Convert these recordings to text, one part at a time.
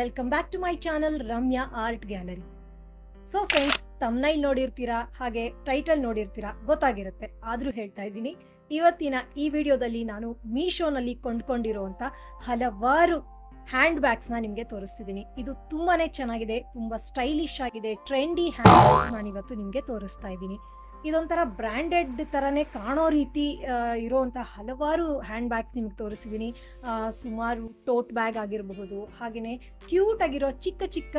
Welcome back to my channel Ramya art gallery so friends thumbnail ನೋಡಿರ್ತೀರಾ, ಹಾಗೆ title ನೋಡಿರ್ತೀರಾ, ಗೊತ್ತಾಗಿರುತ್ತೆ. ಆದರೂ ಹೇಳ್ತಾ ಇದ್ದೀನಿ, ಇವತ್ತಿನ ಈ ವಿಡಿಯೋದಲ್ಲಿ ನಾನು ಮೀಶೋನಲ್ಲಿ ಕೊಂಡ್ಕೊಂಡಿರುವಂಥ ಹಲವಾರು ಹ್ಯಾಂಡ್ ಬ್ಯಾಗ್ಸ್ನ ನಿಮಗೆ ತೋರಿಸ್ತಿದ್ದೀನಿ. ಇದು ತುಂಬಾ ಚೆನ್ನಾಗಿದೆ, ತುಂಬ ಸ್ಟೈಲಿಶ್ ಆಗಿದೆ ಟ್ರೆಂಡಿ ಹ್ಯಾಂಡ್ ಬ್ಯಾಗ್ಸ್ ನಾನು ಇವತ್ತು ನಿಮಗೆ ತೋರಿಸ್ತಾ ಇದ್ದೀನಿ. ಇದೊಂಥರ ಬ್ರ್ಯಾಂಡೆಡ್ ಥರನೇ ಕಾಣೋ ರೀತಿ ಇರೋವಂಥ ಹಲವಾರು ಹ್ಯಾಂಡ್ ಬ್ಯಾಗ್ಸ್ ನಿಮಗೆ ತೋರಿಸಿದ್ದೀನಿ ಸುಮಾರು ಟೋಟ್ ಬ್ಯಾಗ್ ಆಗಿರಬಹುದು ಹಾಗೆಯೇ ಕ್ಯೂಟ್ ಆಗಿರೋ ಚಿಕ್ಕ ಚಿಕ್ಕ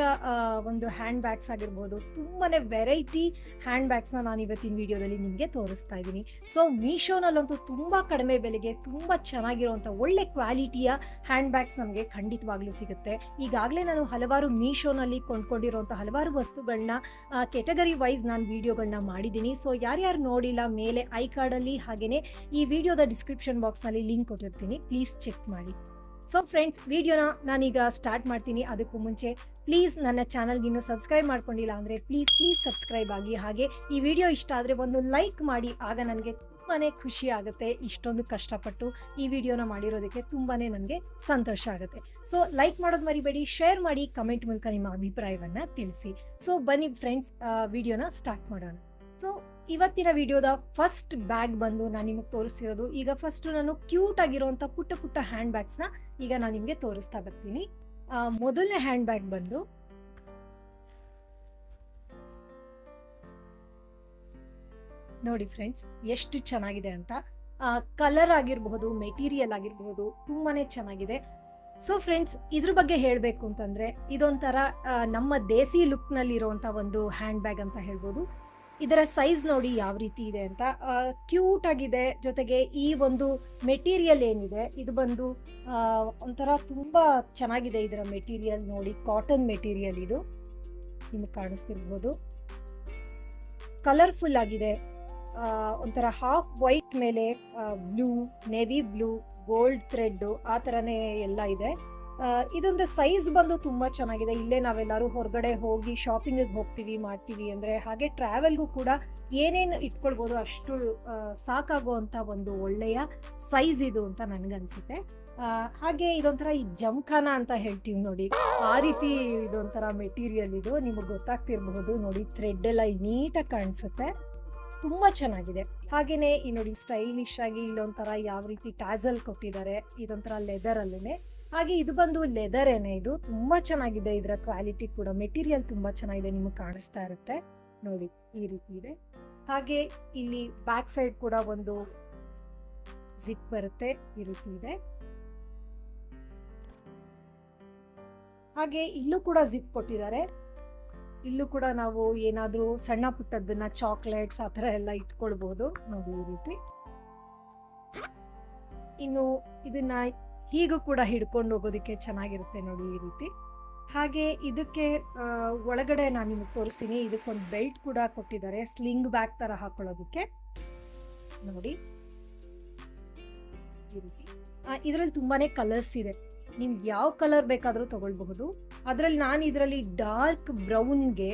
ಒಂದು ಹ್ಯಾಂಡ್ ಬ್ಯಾಗ್ಸ್ ಆಗಿರ್ಬೋದು ತುಂಬಾ ವೆರೈಟಿ ಹ್ಯಾಂಡ್ ಬ್ಯಾಗ್ಸ್ನ ನಾನು ಇವತ್ತಿನ ವಿಡಿಯೋದಲ್ಲಿ ನಿಮಗೆ ತೋರಿಸ್ತಾ ಇದ್ದೀನಿ. ಸೊ, ಮೀಶೋನಲ್ಲಂತೂ ತುಂಬ ಕಡಿಮೆ ಬೆಲೆಗೆ ತುಂಬ ಚೆನ್ನಾಗಿರುವಂಥ ಒಳ್ಳೆ ಕ್ವಾಲಿಟಿಯ ಹ್ಯಾಂಡ್ ಬ್ಯಾಗ್ಸ್ ನಮಗೆ ಖಂಡಿತವಾಗ್ಲೂ ಸಿಗುತ್ತೆ. ಈಗಾಗಲೇ ನಾನು ಹಲವಾರು ಮೀಶೋನಲ್ಲಿ ಕೊಂಡ್ಕೊಂಡಿರುವಂಥ ಹಲವಾರು ವಸ್ತುಗಳನ್ನ ಕೆಟಗರಿ ವೈಸ್ ನಾನು ವಿಡಿಯೋಗಳನ್ನ ಮಾಡಿದ್ದೀನಿ. ಸೊ ಯಾರ್ಯಾರು ನೋಡಿಲ್ಲ ಮೇಲೆ ಐ ಕಾರ್ಡಲ್ಲಿ ಹಾಗೆಯೇ ಈ ವಿಡಿಯೋದ ಡಿಸ್ಕ್ರಿಪ್ಷನ್ ಬಾಕ್ಸ್ನಲ್ಲಿ ಲಿಂಕ್ ಕೊಟ್ಟಿರ್ತೀನಿ. ಪ್ಲೀಸ್ ಚೆಕ್ ಮಾಡಿ. ಸೊ ಫ್ರೆಂಡ್ಸ್ ವಿಡಿಯೋನ ನಾನೀಗ ಸ್ಟಾರ್ಟ್ ಮಾಡ್ತೀನಿ. ಅದಕ್ಕೂ ಮುಂಚೆ ಪ್ಲೀಸ್ ನನ್ನ ಚಾನಲ್ಗೆ ಇನ್ನೂ ಸಬ್ಸ್ಕ್ರೈಬ್ ಮಾಡ್ಕೊಂಡಿಲ್ಲ ಅಂದರೆ ಪ್ಲೀಸ್ ಪ್ಲೀಸ್ ಸಬ್ಸ್ಕ್ರೈಬ್ ಆಗಿ. ಹಾಗೆ ಈ ವಿಡಿಯೋ ಇಷ್ಟ ಆದರೆ ಒಂದು ಲೈಕ್ ಮಾಡಿ. ಆಗ ನನಗೆ ತುಂಬಾ ಖುಷಿ ಆಗುತ್ತೆ. ಇಷ್ಟೊಂದು ಕಷ್ಟಪಟ್ಟು ಈ ವಿಡಿಯೋನ ಮಾಡಿರೋದಕ್ಕೆ ತುಂಬಾ ನನಗೆ ಸಂತೋಷ ಆಗುತ್ತೆ. ಸೊ ಲೈಕ್ ಮಾಡೋದು ಮರಿಬೇಡಿ. ಶೇರ್ ಮಾಡಿ ಕಮೆಂಟ್ ಮೂಲಕ ನಿಮ್ಮ ಅಭಿಪ್ರಾಯವನ್ನು ತಿಳಿಸಿ. ಸೊ ಬನ್ನಿ ಫ್ರೆಂಡ್ಸ್ ವಿಡಿಯೋನ ಸ್ಟಾರ್ಟ್ ಮಾಡೋಣ. ಸೊ ಇವತ್ತಿನ ವಿಡಿಯೋದ ಫಸ್ಟ್ ಬ್ಯಾಗ್ ಬಂದು ನಾನು ನಿಮಗೆ ತೋರಿಸಿರೋದು. ಈಗ ಫಸ್ಟ್ ನಾನು ಕ್ಯೂಟ್ ಆಗಿರುವಂಥ ಪುಟ್ಟ ಪುಟ್ಟ ಹ್ಯಾಂಡ್ ಬ್ಯಾಗ್ಸ್ನ ಈಗ ನಾನು ನಿಮಗೆ ತೋರಿಸ್ತಾ ಬರ್ತೀನಿ. ಮೊದಲನೇ ಹ್ಯಾಂಡ್ ಬ್ಯಾಗ್ ಬಂದು ನೋಡಿ ಫ್ರೆಂಡ್ಸ್ ಎಷ್ಟು ಚೆನ್ನಾಗಿದೆ ಅಂತ. ಕಲರ್ ಆಗಿರಬಹುದು ಮೆಟೀರಿಯಲ್ ಆಗಿರಬಹುದು, ತುಂಬಾನೇ ಚೆನ್ನಾಗಿದೆ. ಸೊ ಫ್ರೆಂಡ್ಸ್ ಇದ್ರ ಬಗ್ಗೆ ಹೇಳಬೇಕು ಅಂತಂದ್ರೆ ಇದೊಂಥರ ನಮ್ಮ ದೇಸಿ ಲುಕ್ನಲ್ಲಿ ಇರುವಂತ ಒಂದು ಹ್ಯಾಂಡ್ ಬ್ಯಾಗ್ ಅಂತ ಹೇಳ್ಬೋದು. ಇದರ ಸೈಜ್ ನೋಡಿ ಯಾವ ರೀತಿ ಇದೆ ಅಂತ. ಕ್ಯೂಟ್ ಆಗಿದೆ. ಜೊತೆಗೆ ಈ ಒಂದು ಮೆಟೀರಿಯಲ್ ಏನಿದೆ, ಇದು ಬಂದು ಒಂಥರ ತುಂಬ ಚೆನ್ನಾಗಿದೆ ಇದರ ಮೆಟೀರಿಯಲ್ ನೋಡಿ. ಕಾಟನ್ ಮೆಟೀರಿಯಲ್ ಇದು. ನಿಮಗೆ ಕಾಣಿಸ್ತಿರ್ಬೋದು. ಕಲರ್ಫುಲ್ ಆಗಿದೆ. ಒಂಥರ ಹಾಫ್ ವೈಟ್ ಮೇಲೆ blue navy blue gold thread ಆ ಥರನೇ ಎಲ್ಲ ಇದೆ. ಇದೊಂದು ಸೈಜ್ ಬಂದು ತುಂಬ ಚೆನ್ನಾಗಿದೆ. ಇಲ್ಲೇ ನಾವೆಲ್ಲರೂ ಹೊರಗಡೆ ಹೋಗಿ ಶಾಪಿಂಗಿಗೆ ಹೋಗ್ತೀವಿ, ಮಾಡ್ತೀವಿ ಅಂದರೆ ಹಾಗೆ ಟ್ರಾವೆಲ್ಗೂ ಕೂಡ ಏನೇನು ಇಟ್ಕೊಳ್ಬೋದು ಅಷ್ಟು ಸಾಕಾಗೋ ಒಂದು ಒಳ್ಳೆಯ ಸೈಜ್ ಇದು ಅಂತ ನನಗನ್ಸುತ್ತೆ. ಹಾಗೆ ಇದೊಂಥರ ಈ ಜಮ್ಖಾನ ಅಂತ ಹೇಳ್ತೀವಿ ನೋಡಿ. ಆ ರೀತಿ ಇದೊಂಥರ ಮೆಟೀರಿಯಲ್ ಇದು. ನಿಮಗೆ ಗೊತ್ತಾಗ್ತಿರ್ಬಹುದು ನೋಡಿ ಥ್ರೆಡ್ ಎಲ್ಲ ನೀಟಾಗಿ ಕಾಣಿಸುತ್ತೆ. ತುಂಬ ಚೆನ್ನಾಗಿದೆ. ಹಾಗೇನೆ ಈ ನೋಡಿ ಸ್ಟೈಲಿಶ್ ಆಗಿ ಇಲ್ಲೊಂಥರ ಯಾವ ರೀತಿ ಟ್ಯಾಸಲ್ ಕೊಟ್ಟಿದ್ದಾರೆ, ಇದೊಂಥರ ಲೆದರ್ ಅಲ್ಲೇ ಹಾಗೆ ಇದು ಬಂದು ಲೆದರ್ ಏನೇ ಇದು, ತುಂಬಾ ಚೆನ್ನಾಗಿದೆ. ಇದರ ಕ್ವಾಲಿಟಿ ಕೂಡ ಮೆಟೀರಿಯಲ್ ತುಂಬಾ ಚೆನ್ನಾಗಿದೆ, ನಿಮಗೆ ಕಾಣಿಸ್ತಾ ಇರುತ್ತೆ. ನೋಡಿ, ಈ ರೀತಿ ಇದೆ. ಹಾಗೆ ಇಲ್ಲಿ ಬ್ಯಾಕ್ ಸೈಡ್ ಕೂಡ ಒಂದು ಜಿಪ್ ಬರುತ್ತೆ, ಈ ರೀತಿ ಇದೆ. ಹಾಗೆ ಇಲ್ಲೂ ಕೂಡ ಜಿಪ್ ಕೊಟ್ಟಿದ್ದಾರೆ. ಇಲ್ಲೂ ಕೂಡ ನಾವು ಏನಾದರೂ ಸಣ್ಣ ಪುಟ್ಟದನ್ನ ಚಾಕ್ಲೇಟ್ಸ್ ಆ ಥರ ಎಲ್ಲ ಇಟ್ಕೊಳ್ಬಹುದು ನೋಡಿ, ಈ ರೀತಿ. ಇನ್ನು ಇದನ್ನ ಹೀಗೂ ಕೂಡ ಹಿಡ್ಕೊಂಡು ಹೋಗೋದಕ್ಕೆ ಚೆನ್ನಾಗಿರುತ್ತೆ ನೋಡಿ ಈ ರೀತಿ. ಹಾಗೆ ಇದಕ್ಕೆ ಒಳಗಡೆ ನಾನು ನಿಮಗೆ ತೋರಿಸ್ತೀನಿ. ಇದಕ್ಕೊಂದು ಬೆಲ್ಟ್ ಕೂಡ ಕೊಟ್ಟಿದ್ದಾರೆ. ಸ್ಲಿಂಗ್ ಬ್ಯಾಗ್ ತರ ಹಾಕೊಳ್ಳೋದಕ್ಕೆ. ನೋಡಿ. ಇದರಲ್ಲಿ ತುಂಬಾನೇ ಕಲರ್ಸ್ ಇದೆ. ನಿಮ್ಗೆ ಯಾವ ಕಲರ್ ಬೇಕಾದರೂ ತಗೊಳ್ಬಹುದು. ಅದರಲ್ಲಿ ನಾನು ಇದರಲ್ಲಿ ಡಾರ್ಕ್ ಬ್ರೌನ್ಗೆ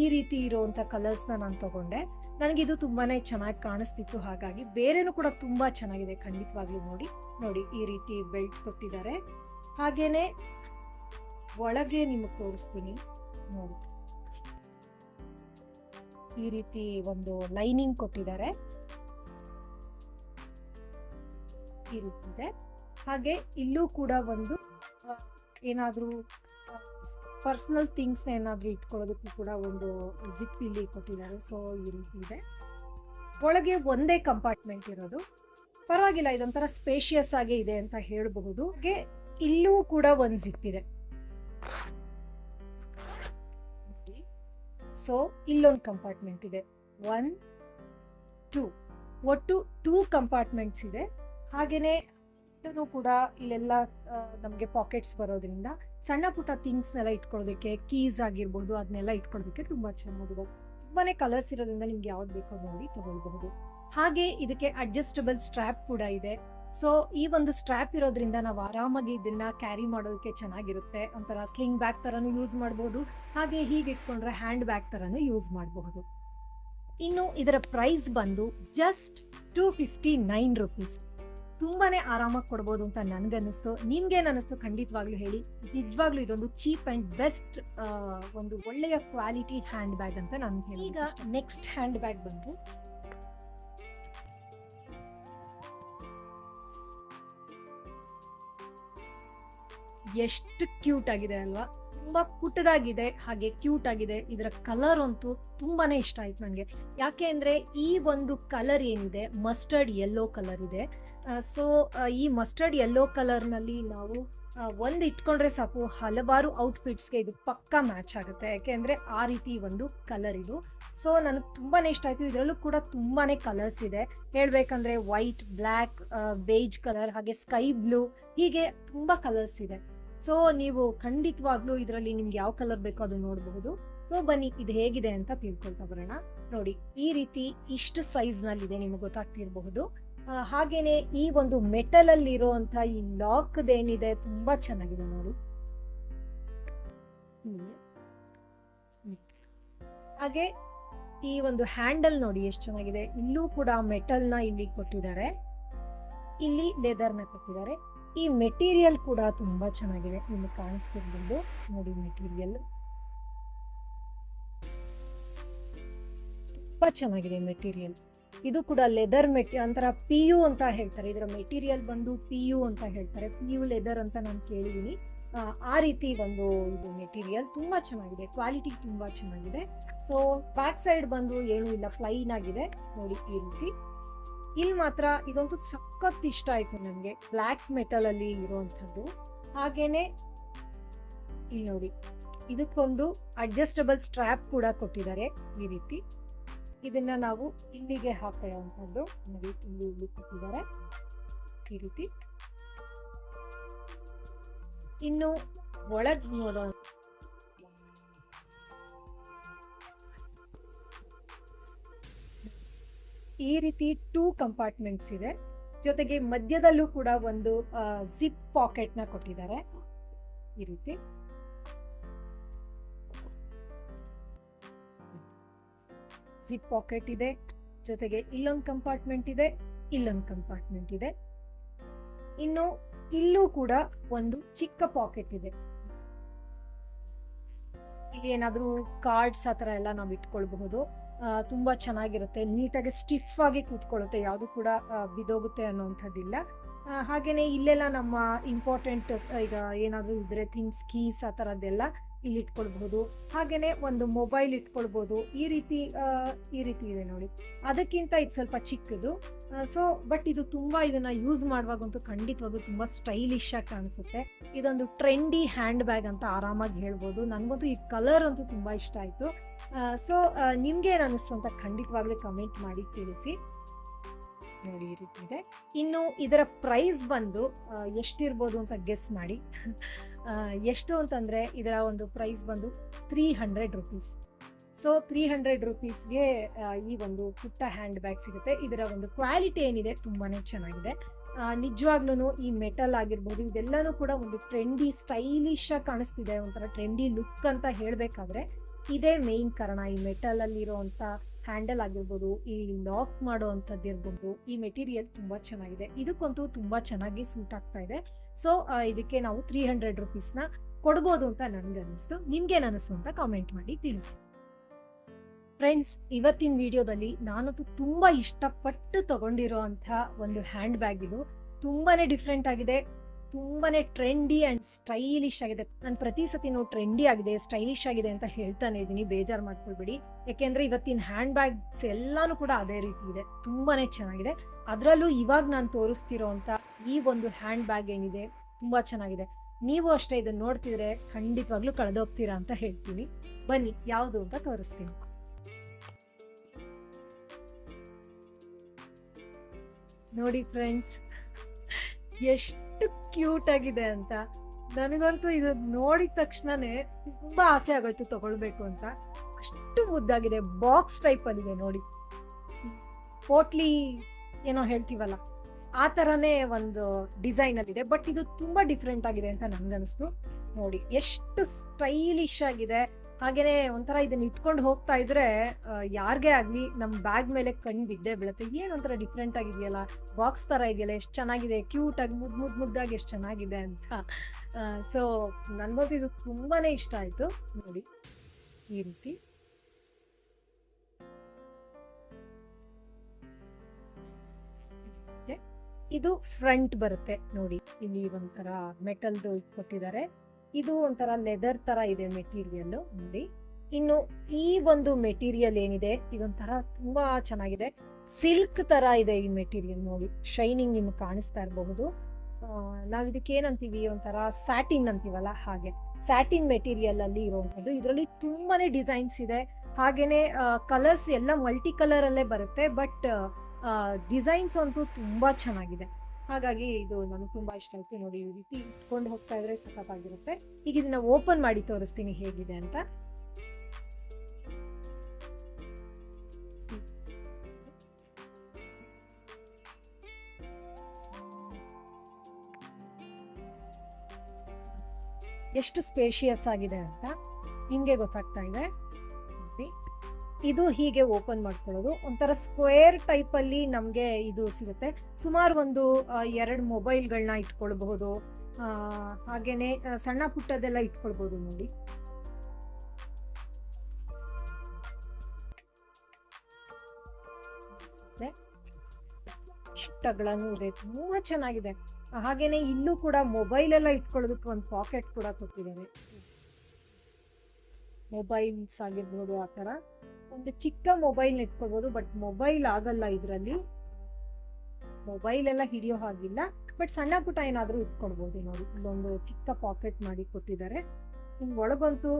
ಈ ರೀತಿ ಇರುವಂಥ ಕಲರ್ಸ್ನ ನಾನು ತಗೊಂಡೆ. ನನಗಿದು ತುಂಬಾ ಚೆನ್ನಾಗಿ ಕಾಣಿಸ್ತಿತ್ತು. ಹಾಗಾಗಿ ಬೇರೆನೂ ಕೂಡ ತುಂಬ ಚೆನ್ನಾಗಿದೆ. ಖಂಡಿತವಾಗ್ಲೂ ನೋಡಿ ನೋಡಿ ಈ ರೀತಿ ಬೆಲ್ಟ್ ಕೊಟ್ಟಿದ್ದಾರೆ. ಹಾಗೇನೆ ಒಳಗೆ ನಿಮಗೆ ತೋರಿಸ್ತೀನಿ. ನೋಡಿ. ಈ ರೀತಿ ಒಂದು ಲೈನಿಂಗ್ ಕೊಟ್ಟಿದ್ದಾರೆ. ಈ ರೀತಿ ಇದೆ. ಹಾಗೆ ಇಲ್ಲೂ ಕೂಡ ಒಂದು ಏನಾದರೂ ಏನಾದ್ರೂ ಪರ್ಸನಲ್ ಥಿಂಗ್ಸ್ನ ಏನಾದರೂ ಇಟ್ಕೊಳ್ಳೋದಕ್ಕೂ ಕೂಡ ಒಂದು ಜಿಪ್ ಇಲ್ಲಿ ಕೊಟ್ಟಿದ್ದಾರೆ. ಸೊ ಈ ರೀತಿ ಇದೆ. ಒಳಗೆ ಒಂದೇ ಕಂಪಾರ್ಟ್ಮೆಂಟ್ ಇರೋದು. ಪರವಾಗಿಲ್ಲ, ಇದೊಂಥರ ಸ್ಪೇಷಿಯಸ್ ಆಗಿ ಇದೆ ಅಂತ ಹೇಳಬಹುದು. ಹಾಗೆ ಇಲ್ಲೂ ಕೂಡ ಒಂದು ಜಿಪ್ ಇದೆ. ಸೊ ಇಲ್ಲೊಂದು ಕಂಪಾರ್ಟ್ಮೆಂಟ್ ಇದೆ. ಒನ್ ಟೂ ಒಟ್ಟು ಟೂ ಕಂಪಾರ್ಟ್ಮೆಂಟ್ಸ್ ಇದೆ. ಹಾಗೆಯೇ ಕೂಡ ಇಲ್ಲೆಲ್ಲ ನಮಗೆ ಪಾಕೆಟ್ಸ್ ಬರೋದ್ರಿಂದ ಸಣ್ಣ ಪುಟ್ಟ ಥಿಂಗ್ಸ್ನೆಲ್ಲ ಇಟ್ಕೊಳ್ಳೋದಕ್ಕೆ ಕೀಸ್ ಆಗಿರ್ಬೋದು ಅದನ್ನೆಲ್ಲ ಇಟ್ಕೊಳ್ಳೋದಕ್ಕೆ ತುಂಬ ಚೆನ್ನಾಗಿದೆ. ತುಂಬಾ ಕಲರ್ಸ್ ಇರೋದ್ರಿಂದ ನಿಮ್ಗೆ ಯಾವ್ದು ಬೇಕೋ ನೋಡಿ ತಗೊಳ್ಬಹುದು. ಹಾಗೆ ಇದಕ್ಕೆ ಅಡ್ಜಸ್ಟಬಲ್ ಸ್ಟ್ರ್ಯಾಪ್ ಕೂಡ ಇದೆ. ಸೊ ಈ ಒಂದು ಸ್ಟ್ರ್ಯಾಪ್ ಇರೋದ್ರಿಂದ ನಾವು ಆರಾಮಾಗಿ ಇದನ್ನ ಕ್ಯಾರಿ ಮಾಡೋದಕ್ಕೆ ಚೆನ್ನಾಗಿರುತ್ತೆ ಒಂಥರ ಸ್ಲಿಂಗ್ ಬ್ಯಾಗ್ ತರನು ಯೂಸ್ ಮಾಡಬಹುದು ಹಾಗೆ ಹೀಗೆ ಇಟ್ಕೊಂಡ್ರೆ ಹ್ಯಾಂಡ್ ಬ್ಯಾಗ್ ತರನು ಯೂಸ್ ಮಾಡಬಹುದು. ಇನ್ನು ಇದರ ಪ್ರೈಸ್ ಬಂದು just two fifty nine rupees ತುಂಬಾನೇ ಆರಾಮಾಗಿ ಕೊಡ್ಬೋದು ಅಂತ ನನ್ಗನ್ನಿಸ್ತು. ನಿಮ್ಗೇನ್ ಅನ್ನಿಸ್ತು ಖಂಡಿತವಾಗ್ಲೂ ಹೇಳಿ. ನಿಜವಾಗ್ಲೂ ಇದೊಂದು ಚೀಪ್ ಅಂಡ್ ಬೆಸ್ಟ್ ಒಂದು ಒಳ್ಳೆಯ ಕ್ವಾಲಿಟಿ ಹ್ಯಾಂಡ್ ಬ್ಯಾಗ್ ಅಂತ ನಾನು ಹೇಳಿ ಈಗ ನೆಕ್ಸ್ಟ್ ಹ್ಯಾಂಡ್ ಬ್ಯಾಗ್ ಬಂತು ಎಷ್ಟು ಕ್ಯೂಟ್ ಆಗಿದೆ ಅಲ್ವಾ? ತುಂಬಾ ಪುಟ್ಟದಾಗಿದೆ ಹಾಗೆ ಕ್ಯೂಟ್ ಆಗಿದೆ. ಇದರ ಕಲರ್ ಅಂತೂ ತುಂಬಾನೇ ಇಷ್ಟ ಆಯ್ತು ನನಗೆ ಯಾಕೆ ಅಂದ್ರೆ ಈ ಒಂದು ಕಲರ್ ಏನಿದೆ ಮಸ್ಟರ್ಡ್ ಯೆಲ್ಲೋ ಕಲರ್ ಇದೆ. ಸೊ ಈ ಮಸ್ಟರ್ಡ್ ಯೆಲ್ಲೋ ಕಲರ್ನಲ್ಲಿ ನಾವು ಒಂದು ಇಟ್ಕೊಂಡ್ರೆ ಸಾಕು, ಹಲವಾರು ಔಟ್ಫಿಟ್ಸ್ಗೆ ಇದು ಪಕ್ಕಾ ಮ್ಯಾಚ್ ಆಗುತ್ತೆ. ಯಾಕೆಂದರೆ ಆ ರೀತಿ ಒಂದು ಕಲರ್ ಇದು. ಸೊ ನನಗೆ ತುಂಬಾ ಇಷ್ಟ ಆಯಿತು. ಇದರಲ್ಲೂ ಕೂಡ ತುಂಬಾ ಕಲರ್ಸ್ ಇದೆ. ಹೇಳಬೇಕಂದ್ರೆ ವೈಟ್ ಬ್ಲ್ಯಾಕ್ ಬೇಜ್ ಕಲರ್ ಹಾಗೆ ಸ್ಕೈ ಬ್ಲೂ ಹೀಗೆ ತುಂಬ ಕಲರ್ಸ್ ಇದೆ. ಸೊ ನೀವು ಖಂಡಿತವಾಗ್ಲೂ ಇದರಲ್ಲಿ ನಿಮ್ಗೆ ಯಾವ ಕಲರ್ ಬೇಕೋ ಅದು ನೋಡಬಹುದು. ಸೊ ಬನ್ನಿ, ಇದು ಹೇಗಿದೆ ಅಂತ ತಿಳ್ಕೊಳ್ತಾ ಬರೋಣ. ನೋಡಿ, ಈ ರೀತಿ ಇಷ್ಟು ಸೈಜ್ನಲ್ಲಿ ಇದೆ ನಿಮಗೆ ಗೊತ್ತಾಗ್ತಿರಬಹುದು. ಹಾಗೇನೆ ಈ ಒಂದು ಮೆಟಲ್ ಅಲ್ಲಿ ಇರುವಂತ ಈ ಲಾಕ್ ಏನಿದೆ, ತುಂಬಾ ಚೆನ್ನಾಗಿದೆ ನೋಡಿ. ಹಾಗೆ ಈ ಒಂದು ಹ್ಯಾಂಡಲ್ ನೋಡಿ ಎಷ್ಟು ಚೆನ್ನಾಗಿದೆ. ಇಲ್ಲೂ ಕೂಡ ಮೆಟಲ್ನ ಇಲ್ಲಿ ಕೊಟ್ಟಿದ್ದಾರೆ. ಇಲ್ಲಿ ಲೆದರ್ನ ಕೊಟ್ಟಿದ್ದಾರೆ. ಈ ಮೆಟೀರಿಯಲ್ ಕೂಡ ತುಂಬಾ ಚೆನ್ನಾಗಿದೆ. ನಿಮಗೆ ಕಾಣಿಸ್ತಿರ್ಬೋದು. ನೋಡಿ ಮೆಟೀರಿಯಲ್. ತುಂಬಾ ಚೆನ್ನಾಗಿದೆ ಮೆಟೀರಿಯಲ್. ಇದು ಕೂಡ ಲೆದರ್ ಮೆಟಿ ಒಂಥರ ಪಿ ಯು ಅಂತ ಹೇಳ್ತಾರೆ. ಇದರ ಮೆಟೀರಿಯಲ್ ಬಂದು ಪಿ ಯು ಅಂತ ಹೇಳ್ತಾರೆ. ಪಿ ಯು ಲೆದರ್ ಅಂತ ನಾನು ಕೇಳಿದ್ದೀನಿ ಆ, ರೀತಿ ಒಂದು ಇದು ಮೆಟೀರಿಯಲ್ ತುಂಬ ಚೆನ್ನಾಗಿದೆ. ಕ್ವಾಲಿಟಿ ತುಂಬ ಚೆನ್ನಾಗಿದೆ. ಸೊ ಬ್ಯಾಕ್ ಸೈಡ್ ಬಂದು ಏನೂ ಇಲ್ಲ ಪ್ಲೈನ್ ಆಗಿದೆ. ನೋಡಿ ಈ ರೀತಿ. ಇಲ್ಲಿ ಮಾತ್ರ ಇದಂತೂ ಸಖತ್ ಇಷ್ಟ ಆಯ್ತು ನನಗೆ ಬ್ಲ್ಯಾಕ್ ಮೆಟಲ್ ಅಲ್ಲಿ ಇರುವಂಥದ್ದು. ಹಾಗೇನೆ ಇಲ್ಲಿ ನೋಡಿ ಇದಕ್ಕೊಂದು ಅಡ್ಜಸ್ಟಬಲ್ ಸ್ಟ್ರ್ಯಾಪ್ ಕೂಡ ಕೊಟ್ಟಿದ್ದಾರೆ ಈ ರೀತಿ. ಇದನ್ನ ನಾವು ಇಲ್ಲಿಗೆ ಹಾಕೊಳ್ಳುವಂಥದ್ದು ನೋಡಿ ಇಲ್ಲಿ ಇಲ್ಲಿ ಕೊಟ್ಟಿದ್ದಾರೆ ಈ ರೀತಿ. ಇನ್ನು ಒಳಗ್ ನೋಡೋ ಈ ರೀತಿ ಟೂ ಕಂಪಾರ್ಟ್ಮೆಂಟ್ಸ್ ಇದೆ. ಜೊತೆಗೆ ಮಧ್ಯದಲ್ಲೂ ಕೂಡ ಒಂದು ಜಿಪ್ ಪಾಕೆಟ್ನ ಕೊಟ್ಟಿದ್ದಾರೆ. ಈ ರೀತಿ. ಜಿಪ್ ಪಾಕೆಟ್ ಇದೆ, ಜೊತೆಗೆ ಇಲ್ಲೊಂದು ಕಂಪಾರ್ಟ್ಮೆಂಟ್ ಇದೆ ಇಲ್ಲೊಂದು ಕಂಪಾರ್ಟ್ಮೆಂಟ್ ಇದೆ. ಇನ್ನು ಇಲ್ಲೂ ಕೂಡ ಒಂದು ಚಿಕ್ಕ ಪಾಕೆಟ್ ಇದೆ. ಇಲ್ಲಿ ಏನಾದ್ರೂ ಕಾರ್ಡ್ಸ್ ಆ ಥರ ಎಲ್ಲ ನಾವು ಇಟ್ಕೊಳ್ಬಹುದು. ತುಂಬ ಚೆನ್ನಾಗಿರುತ್ತೆ. ನೀಟಾಗಿ ಸ್ಟಿಫ್ ಆಗಿ ಕೂತ್ಕೊಳ್ಳುತ್ತೆ. ಯಾವುದು ಕೂಡ ಬಿದೋಗುತ್ತೆ ಅನ್ನೋಂಥದ್ದಿಲ್ಲ. ಹಾಗೇನೆ ಇಲ್ಲೆಲ್ಲ ನಮ್ಮ ಇಂಪಾರ್ಟೆಂಟ್ ಈಗ ಏನಾದರೂ ಇದ್ರೆ ಥಿಂಗ್ಸ್ ಕೀಸ್ ಆ ಥರದ್ದೆಲ್ಲ ಇಲ್ಲಿ ಇಟ್ಕೊಳ್ಬಹುದು ಹಾಗೇನೆ ಒಂದು ಮೊಬೈಲ್ ಇಟ್ಕೊಳ್ಬಹುದು. ಈ ರೀತಿ ಈ ರೀತಿ ಇದೆ ನೋಡಿ. ಅದಕ್ಕಿಂತ ಇದು ಸ್ವಲ್ಪ ಚಿಕ್ಕದು. ಸೊ ಬಟ್ ಇದು ತುಂಬಾ ಇದನ್ನ ಯೂಸ್ ಮಾಡುವಾಗಂತೂ ಖಂಡಿತವಾಗೂ ತುಂಬಾ ಸ್ಟೈಲಿಶ್ ಆಗಿ ಕಾಣಿಸುತ್ತೆ. ಇದೊಂದು ಟ್ರೆಂಡಿ ಹ್ಯಾಂಡ್ ಬ್ಯಾಗ್ ಅಂತ ಆರಾಮಾಗಿ ಹೇಳ್ಬೋದು. ನನಗಂತೂ ಈ ಕಲರ್ ಅಂತೂ ತುಂಬಾ ಇಷ್ಟ ಆಯ್ತು. ಸೊ ನಿಮ್ಗೆ ಅನಿಸ್ತು ಅಂತ ಖಂಡಿತವಾಗ್ಲೂ ಕಮೆಂಟ್ ಮಾಡಿ ತಿಳಿಸಿ. ನೋಡಿ ಈ ರೀತಿ ಇದೆ ಇನ್ನು ಇದರ ಪ್ರೈಸ್ ಬಂದು ಎಷ್ಟಿರ್ಬೋದು ಅಂತ ಗೆಸ್ ಮಾಡಿ. ಎಷ್ಟು ಅಂತಂದರೆ ಇದರ ಒಂದು ಪ್ರೈಸ್ ಬಂದು three hundred rupees so three hundred ರುಪೀಸ್ಗೆ ಈ ಒಂದು ಪುಟ್ಟ ಹ್ಯಾಂಡ್ ಬ್ಯಾಗ್ ಸಿಗುತ್ತೆ. ಇದರ ಒಂದು ಕ್ವಾಲಿಟಿ ಏನಿದೆ ತುಂಬಾ ಚೆನ್ನಾಗಿದೆ. ನಿಜವಾಗ್ಲೂ ಈ ಮೆಟಲ್ ಆಗಿರ್ಬೋದು, ಇದೆಲ್ಲನೂ ಕೂಡ ಒಂದು ಟ್ರೆಂಡಿ ಸ್ಟೈಲಿಶ್ ಆಗಿ ಕಾಣಿಸ್ತಿದೆ. ಒಂಥರ ಟ್ರೆಂಡಿ ಲುಕ್ ಅಂತ ಹೇಳಬೇಕಾದ್ರೆ, ಇದೇ ಮೇನ್ ಕಾರಣ ಈ ಮೆಟಲ್ ಅಲ್ಲಿರುವಂತ ಹ್ಯಾಂಡಲ್ ಆಗಿರ್ಬೋದು, ಈ ಲಾಕ್ ಮಾಡೋ ಅಂಥದ್ದು ಇರ್ಬೋದು, ಈ ಮೆಟೀರಿಯಲ್ ತುಂಬಾ ಚೆನ್ನಾಗಿದೆ. ಇದಕ್ಕಂತೂ ತುಂಬಾ ಚೆನ್ನಾಗಿ ಸೂಟ್ ಆಗ್ತಾ ಇದೆ. ಸೊ ಇದಕ್ಕೆ ನಾವು ತ್ರೀ ಹಂಡ್ರೆಡ್ ರುಪೀಸ್ನ ಕೊಡ್ಬೋದು ಅಂತ ನನಗೆ ಅನ್ನಿಸ್ತು. ನಿಮ್ಗೇನು ಅನಿಸ್ತು ಅಂತ ಕಾಮೆಂಟ್ ಮಾಡಿ ತಿಳಿಸಿ. ಫ್ರೆಂಡ್ಸ್ ಇವತ್ತಿನ ವಿಡಿಯೋದಲ್ಲಿ ನಾನಂತೂ ತುಂಬಾ ಇಷ್ಟಪಟ್ಟು ತಗೊಂಡಿರೋ ಅಂಥ ಒಂದು ಹ್ಯಾಂಡ್ ಬ್ಯಾಗ್ ಇದು ತುಂಬಾನೇ ಡಿಫ್ರೆಂಟ್ ಆಗಿದೆ. ತುಂಬಾನೇ ಟ್ರೆಂಡಿ ಅಂಡ್ ಸ್ಟೈಲಿಶ್ ಆಗಿದೆ. ನಾನು ಪ್ರತಿ ಸತಿನೂ ಟ್ರೆಂಡಿ ಆಗಿದೆ ಸ್ಟೈಲಿಶ್ ಆಗಿದೆ ಅಂತ ಹೇಳ್ತಾನೆ ಇದ್ದೀನಿ, ಬೇಜಾರು ಮಾಡ್ಕೊಳ್ಬೇಡಿ. ಯಾಕೆಂದ್ರೆ ಇವತ್ತಿನ ಹ್ಯಾಂಡ್ ಬ್ಯಾಗ್ಸ್ ಎಲ್ಲಾನು ಕೂಡ ಅದೇ ರೀತಿ ಇದೆ. ತುಂಬಾನೇ ಚೆನ್ನಾಗಿದೆ. ಅದರಲ್ಲೂ ಇವಾಗ ನಾನು ತೋರಿಸ್ತಿರೋ ಅಂತ ಈ ಒಂದು ಹ್ಯಾಂಡ್ ಬ್ಯಾಗ್ ಏನಿದೆ, ತುಂಬಾ ಚೆನ್ನಾಗಿದೆ. ನೀವು ಅಷ್ಟೇ ಇದನ್ನ ನೋಡ್ತಿದ್ರೆ ಖಂಡಿತವಾಗ್ಲೂ ಕಳೆದೋಗ್ತೀರಾ ಅಂತ ಹೇಳ್ತೀನಿ. ಬನ್ನಿ, ಯಾವುದು ಅಂತ ತೋರಿಸ್ತೀನಿ. ನೋಡಿ ಫ್ರೆಂಡ್ಸ್ ಎಷ್ಟು ಕ್ಯೂಟ್ ಆಗಿದೆ ಅಂತ. ನನಗಂತೂ ಇದು ನೋಡಿದ ತಕ್ಷಣನೇ ತುಂಬಾ ಆಸೆ ಆಗೋಯ್ತು ತಗೊಳ್ಬೇಕು ಅಂತ. ಅಷ್ಟು ಮುದ್ದಾಗಿದೆ. ಬಾಕ್ಸ್ ಟೈಪ್ ಅಲ್ಲಿದೆ ನೋಡಿ. ಪೋಟ್ಲಿ ಏನೋ ಹೇಳ್ತೀವಲ್ಲ, ಆ ಥರನೇ ಒಂದು ಡಿಸೈನ್ ಅಲ್ಲಿದೆ. ಬಟ್ ಇದು ತುಂಬಾ ಡಿಫ್ರೆಂಟ್ ಆಗಿದೆ ಅಂತ ನನ್ಗನ್ನಿಸ್ತು ನೋಡಿ, ಎಷ್ಟು ಸ್ಟೈಲಿಶ್ ಆಗಿದೆ. ಹಾಗೇನೆ ಒಂಥರ ಇದನ್ನ ಇಟ್ಕೊಂಡು ಹೋಗ್ತಾ ಇದ್ರೆ ಯಾರಿಗೆ ಆಗ್ಲಿ ನಮ್ಮ ಬ್ಯಾಗ್ ಮೇಲೆ ಕಣ್ಣು ಬಿದ್ದೇ ಬೀಳುತ್ತೆ. ಏನೊಂಥರ ಡಿಫ್ರೆಂಟ್ ಆಗಿದೆಯಲ್ಲ? ಬಾಕ್ಸ್ ತರ ಇದೆಯಲ್ಲ, ಎಷ್ಟು ಚೆನ್ನಾಗಿದೆ? ಕ್ಯೂಟ್ ಆಗಿ ಮುದ್ ಮುದ್ ಮುದ್ದಾಗಿ ಎಷ್ಟು ಚೆನ್ನಾಗಿದೆ ಅಂತ. ಸೊ ನನಗಂತೂ ಇದು ತುಂಬಾ ಇಷ್ಟ ಆಯ್ತು. ನೋಡಿ, ಈ ರೀತಿ. ಇದು ಫ್ರಂಟ್ ಬರುತ್ತೆ. ನೋಡಿ, ಇಲ್ಲಿ ಒಂಥರ ಮೆಟಲ್ದು ಕೊಟ್ಟಿದ್ದಾರೆ. ಇದು ಒಂಥರ ಲೆದರ್ ತರ ಇದೆ ಮೆಟೀರಿಯಲ್ ನೋಡಿ. ಇನ್ನು ಈ ಒಂದು ಮೆಟೀರಿಯಲ್ ಏನಿದೆ, ಇದೊಂಥರ ತುಂಬಾ ಚೆನ್ನಾಗಿದೆ. ಸಿಲ್ಕ್ ತರ ಇದೆ ಈ ಮೆಟೀರಿಯಲ್ ನೋಡಿ. ಶೈನಿಂಗ್ ನಿಮ್ಗೆ ಕಾಣಿಸ್ತಾ ಇರಬಹುದು. ನಾವು ಇದಕ್ಕೆ ಏನಂತೀವಿ? ಒಂಥರ ಸ್ಯಾಟಿನ್ ಅಂತೀವಲ್ಲ ಹಾಗೆ. ಸ್ಯಾಟಿನ್ ಮೆಟೀರಿಯಲ್ ಅಲ್ಲಿ ಇರುವಂತದ್ದು ಇದರಲ್ಲಿ ತುಂಬಾನೇ ಡಿಸೈನ್ಸ್ ಇದೆ. ಹಾಗೇನೆ ಕಲರ್ಸ್ ಎಲ್ಲ ಮಲ್ಟಿ ಕಲರ್ ಅಲ್ಲೇ ಬರುತ್ತೆ. ಬಟ್ ಡಿಸೈನ್ಸ್ ಅಂತೂ ತುಂಬಾ ಚೆನ್ನಾಗಿದೆ. ಹಾಗಾಗಿ ಇದು ನನಗೆ ತುಂಬಾ ಇಷ್ಟ ಆಯ್ತು ನೋಡಿ, ಈ ರೀತಿ ಇಟ್ಕೊಂಡು ಹೋಗ್ತಾ ಇದ್ರೆ ಸಖತ್ತಾಗಿರುತ್ತೆ ಈಗ ಇದನ್ನ ಓಪನ್ ಮಾಡಿ ತೋರಿಸ್ತೀನಿ ಹೇಗಿದೆ ಅಂತ ಎಷ್ಟು ಸ್ಪೇಷಿಯಸ್ ಆಗಿದೆ ಅಂತ ನಿಮಗೆ ಗೊತ್ತಾಗ್ತಾ ಇದೆ. ಇದು ಹೀಗೆ ಓಪನ್ ಮಾಡ್ಕೊಳ್ಳೋದು. ಒಂಥರ ಸ್ಕ್ವೇರ್ ಟೈಪ್ ಅಲ್ಲಿ ನಮಗೆ ಇದು ಸಿಗುತ್ತೆ. ಸುಮಾರು ಒಂದು ಎರಡು ಮೊಬೈಲ್ಗಳನ್ನ ಇಟ್ಕೊಳ್ಬಹುದು. ಹಾಗೇನೆ ಸಣ್ಣ ಪುಟ್ಟದೆಲ್ಲ ಇಟ್ಕೊಳ್ಬಹುದು ನೋಡಿ. ಇಷ್ಟಗಳನ್ನು ಇದೆ. ತುಂಬಾ ಚೆನ್ನಾಗಿದೆ. ಹಾಗೇನೆ ಇಲ್ಲೂ ಕೂಡ ಮೊಬೈಲ್ ಎಲ್ಲ ಇಟ್ಕೊಳ್ಳೋದಕ್ಕೆ ಒಂದು ಪಾಕೆಟ್ ಕೂಡ ಕೊಟ್ಟಿದ್ದಾರೆ. ಮೊಬೈಲ್ಸ್ ಆಗಿರ್ಬೋದು ಆ ಥರ. ಒಂದು ಚಿಕ್ಕ ಮೊಬೈಲ್ ಇಟ್ಕೊಳ್ಬೋದು ಬಟ್ ಮೊಬೈಲ್ ಆಗಲ್ಲ ಇದರಲ್ಲಿ. ಮೊಬೈಲ್ ಎಲ್ಲ ಹಿಡಿಯೋ ಹಾಗಿಲ್ಲ. ಬಟ್ ಸಣ್ಣ ಪುಟ್ಟ ಏನಾದರೂ ಇಟ್ಕೊಳ್ಬೋದು ನೋಡಿ. ಇಲ್ಲೊಂದು ಚಿಕ್ಕ ಪಾಕೆಟ್ ಮಾಡಿ ಕೊಟ್ಟಿದ್ದಾರೆ. ನಿಮ್ಗೆ ಒಳಗಂತೂ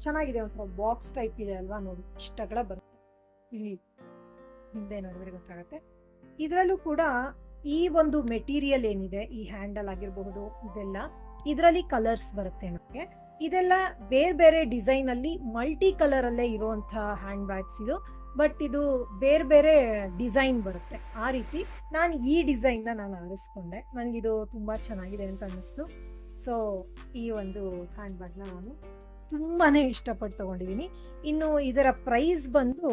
ಚೆನ್ನಾಗಿದೆ ಒಂಥರ ಬಾಕ್ಸ್ ಟೈಪ್ ಇದೆ ಅಲ್ವಾ ನೋಡಿ. ಇಷ್ಟಗಳ ಬರುತ್ತೆ ಇಲ್ಲಿ ಹಿಂದೆ ನೋಡಿದ್ರೆ ಗೊತ್ತಾಗುತ್ತೆ. ಇದರಲ್ಲೂ ಕೂಡ ಈ ಒಂದು ಮೆಟೀರಿಯಲ್ ಏನಿದೆ, ಈ ಹ್ಯಾಂಡಲ್ ಆಗಿರಬಹುದು, ಇದೆಲ್ಲ. ಇದರಲ್ಲಿ ಕಲರ್ಸ್ ಬರುತ್ತೆ ನಮಗೆ. ಇದೆಲ್ಲ ಬೇರೆ ಬೇರೆ ಡಿಸೈನ್ ಅಲ್ಲಿ ಮಲ್ಟಿ ಕಲರ್ ಅಲ್ಲೇ ಇರುವಂತಹ ಹ್ಯಾಂಡ್ ಬ್ಯಾಗ್ಸ್ ಇದು. ಬಟ್ ಇದು ಬೇರೆ ಬೇರೆ ಡಿಸೈನ್ ಬರುತ್ತೆ ಆ ರೀತಿ. ನಾನು ಈ ಡಿಸೈನ್ನ ನಾನು ಆರಿಸ್ಕೊಂಡೆ. ನನಗಿದು ತುಂಬ ಚೆನ್ನಾಗಿದೆ ಅಂತ ಅನ್ನಿಸ್ತು. ಸೊ ಈ ಒಂದು ಹ್ಯಾಂಡ್ ಬ್ಯಾಗ್ನ ನಾನು ತುಂಬಾ ಇಷ್ಟಪಟ್ಟು ತಗೊಂಡಿದ್ದೀನಿ. ಇನ್ನು ಇದರ ಪ್ರೈಸ್ ಬಂದು,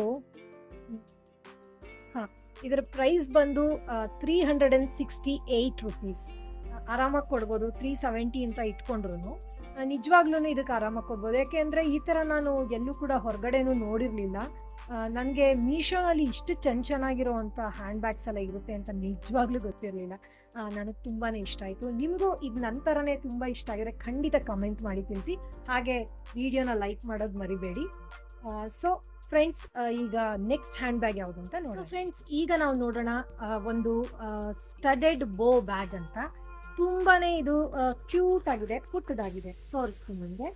ಹಾಂ, ಇದರ ಪ್ರೈಸ್ ಬಂದು three hundred and sixty eight rupees ಆರಾಮಾಗಿ ಕೊಡ್ಬೋದು. ತ್ರೀ ಸೆವೆಂಟಿ ಅಂತ ಇಟ್ಕೊಂಡ್ರು ನಿಜವಾಗ್ಲೂ ಇದಕ್ಕೆ ಆರಾಮಾಗಿ ಕೊಡ್ಬೋದು. ಯಾಕೆಂದರೆ ಈ ಥರ ನಾನು ಎಲ್ಲೂ ಕೂಡ ಹೊರಗಡೆನೂ ನೋಡಿರಲಿಲ್ಲ. ನನಗೆ ಮೀಶೋನಲ್ಲಿ ಇಷ್ಟು ಚೆನ್ನ ಚೆನ್ನಾಗಿರೋವಂಥ ಹ್ಯಾಂಡ್ ಬ್ಯಾಗ್ಸ್ ಎಲ್ಲ ಇರುತ್ತೆ ಅಂತ ನಿಜವಾಗ್ಲೂ ಗೊತ್ತಿರಲಿಲ್ಲ. ನನಗೆ ತುಂಬಾ ಇಷ್ಟ ಆಯಿತು. ನಿಮಗೂ ಇದು ನನ್ನ ಥರನೇ ತುಂಬ ಇಷ್ಟ ಆಗಿದೆ ಖಂಡಿತ ಕಮೆಂಟ್ ಮಾಡಿ ತಿಳಿಸಿ. ಹಾಗೆ ವಿಡಿಯೋನ ಲೈಕ್ ಮಾಡೋದು ಮರಿಬೇಡಿ. ಸೊ ಫ್ರೆಂಡ್ಸ್ ಈಗ ನೆಕ್ಸ್ಟ್ ಹ್ಯಾಂಡ್ ಬ್ಯಾಗ್ ಯಾವುದು ಅಂತ ನೋಡೋಣ. ಫ್ರೆಂಡ್ಸ್ ಈಗ ನಾವು ನೋಡೋಣ ಒಂದು ಸ್ಟಡೆಡ್ ಬೋ ಬ್ಯಾಗ್ ಅಂತ. ತುಂಬಾನೇ ಇದು ಕ್ಯೂಟ್ ಆಗಿದೆ, ಪುಟ್ಟದಾಗಿದೆ, ತೋರಿಸ್ತೀನಿ ನಿಮಗೆ.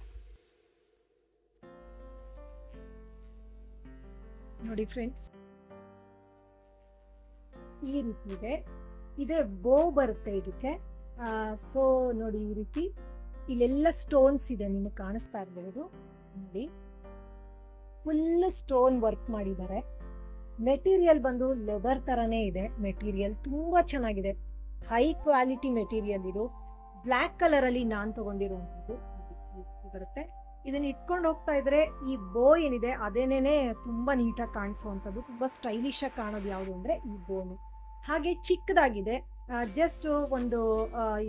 ನೋಡಿ ಫ್ರೆಂಡ್ಸ್ ಈ ರೀತಿ ಇದೆ ಇದೆ ಬೋ ಬರುತ್ತೆ ಇದಕ್ಕೆ. ಸೊ ನೋಡಿ ಈ ರೀತಿ. ಇಲ್ಲೆಲ್ಲ ಸ್ಟೋನ್ಸ್ ಇದೆ, ನಿಮಗೆ ಕಾಣಿಸ್ತಾ ಇರಬಹುದು ನೋಡಿ. ಫುಲ್ ಸ್ಟೋನ್ ವರ್ಕ್ ಮಾಡಿದ್ದಾರೆ. ಮೆಟೀರಿಯಲ್ ಬಂದು ಲೆದರ್ ತರನೇ ಇದೆ. ಮೆಟೀರಿಯಲ್ ತುಂಬಾ ಚೆನ್ನಾಗಿದೆ. ಹೈ ಕ್ವಾಲಿಟಿ ಮೆಟೀರಿಯಲ್ ಇದು. ಬ್ಲ್ಯಾಕ್ ಕಲರ್ ಅಲ್ಲಿ ನಾನು ತಗೊಂಡಿರುವಂತದ್ದು ಬರುತ್ತೆ. ಇದನ್ನ ಇಟ್ಕೊಂಡು ಹೋಗ್ತಾ ಇದ್ರೆ ಈ ಬೋ ಏನಿದೆ, ಅದೇನೇನೆ ತುಂಬಾ ನೀಟಾಗಿ ಕಾಣಿಸುವಂಥದ್ದು. ತುಂಬಾ ಸ್ಟೈಲಿಶ್ ಆಗಿ ಕಾಣೋದು ಯಾವುದು ಅಂದ್ರೆ ಈ ಬೋನು ಹಾಗೆ ಚಿಕ್ಕದಾಗಿದೆ. ಜಸ್ಟ್ ಒಂದು